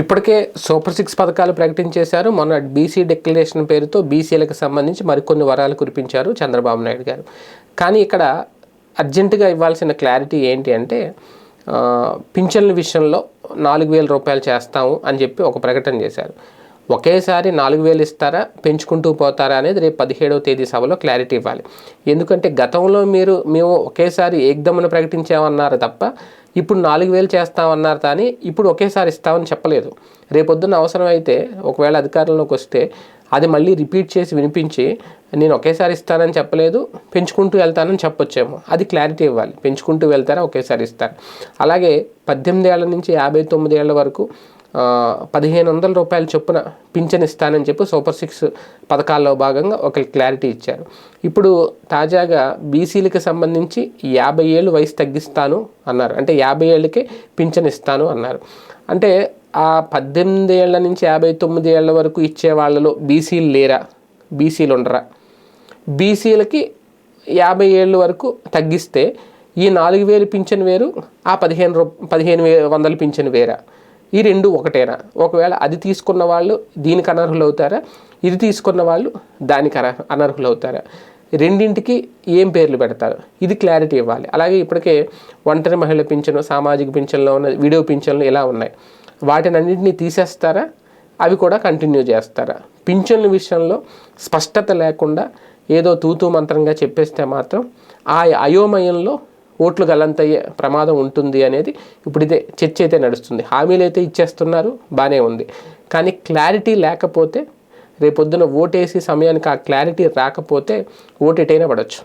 ఇప్పటికే super six పథకాలు ప్రకటించేశారు మొన్న బీసీ డిక్లరేషన్ పేరుతో బీసీలకు సంబంధించి మరికొన్ని వరాలు కురిపించారు చంద్రబాబు నాయుడు గారు. కానీ ఇక్కడ అర్జెంటుగా ఇవ్వాల్సిన క్లారిటీ ఏంటి అంటే పింఛన్ల విషయంలో నాలుగు వేల రూపాయలు చేస్తాము అని చెప్పి ఒక ప్రకటన చేశారు. ఒకేసారి నాలుగు వేలు ఇస్తారా పెంచుకుంటూ పోతారా అనేది రేపు పదిహేడవ తేదీ సభలో క్లారిటీ ఇవ్వాలి. ఎందుకంటే గతంలో మీరు మేము ఒకేసారి ఏకదమ్మను ప్రకటించామన్నారు తప్ప ఇప్పుడు నాలుగు వేలు చేస్తామన్నారు కానీ ఇప్పుడు ఒకేసారి ఇస్తామని చెప్పలేదు. రేపొద్దున అవసరం అయితే ఒకవేళ అధికారంలోకి వస్తే అది మళ్ళీ రిపీట్ చేసి వినిపించి నేను ఒకేసారి ఇస్తానని చెప్పలేదు పెంచుకుంటూ వెళ్తానని చెప్పొచ్చేమో. అది క్లారిటీ ఇవ్వాలి. పెంచుకుంటూ వెళ్తారా ఒకేసారి ఇస్తారు? అలాగే పద్దెనిమిది ఏళ్ళ నుంచి యాభై తొమ్మిది ఏళ్ళ వరకు పదిహేను వందల రూపాయల చొప్పున పింఛన్ ఇస్తానని చెప్పి సూపర్ సిక్స్ పథకాల్లో భాగంగా ఒక క్లారిటీ ఇచ్చారు. ఇప్పుడు తాజాగా బీసీలకు సంబంధించి యాభై ఏళ్ళు వయసు తగ్గిస్తాను అన్నారు. అంటే యాభై ఏళ్ళకే పింఛన్ ఇస్తాను అన్నారు. అంటే ఆ పద్దెనిమిది ఏళ్ళ నుంచి యాభై తొమ్మిది ఏళ్ళ వరకు ఇచ్చే వాళ్ళలో బీసీలు లేరా? బీసీలు ఉండరా? బీసీలకి యాభై ఏళ్ళ వరకు తగ్గిస్తే ఈ నాలుగు వేలు పింఛన్ వేరు ఆ పదిహేను రూ పదిహేను వందల పింఛన్ వేరా? ఈ రెండు ఒకటేనా? ఒకవేళ అది తీసుకున్న వాళ్ళు దీనికి అనర్హులు అవుతారా ఇది తీసుకున్న వాళ్ళు దానికి అన అనర్హులు అవుతారా రెండింటికి ఏం పేర్లు పెడతారు? ఇది క్లారిటీ ఇవ్వాలి. అలాగే ఇప్పటికే ఒంటరి మహిళ పింఛను సామాజిక పింఛన్లో ఉన్న వీడియో పింఛన్లు ఇలా ఉన్నాయి. వాటిని అన్నింటినీ తీసేస్తారా? అవి కూడా కంటిన్యూ చేస్తారా? పింఛన్ల విషయంలో స్పష్టత లేకుండా ఏదో తూతూ మంత్రంగా చెప్పేస్తే మాత్రం ఆ అయోమయంలో ఓట్లు గల్లంతయ్యే ప్రమాదం ఉంటుంది అనేది ఇప్పుడు ఇదే చర్చ అయితే నడుస్తుంది. హామీలు అయితే ఇచ్చేస్తున్నారు బాగానే ఉంది. కానీ క్లారిటీ లేకపోతే రేపొద్దున ఓటేసి సమయానికి ఆ క్లారిటీ రాకపోతే ఓటు ఎటైనా పడవచ్చు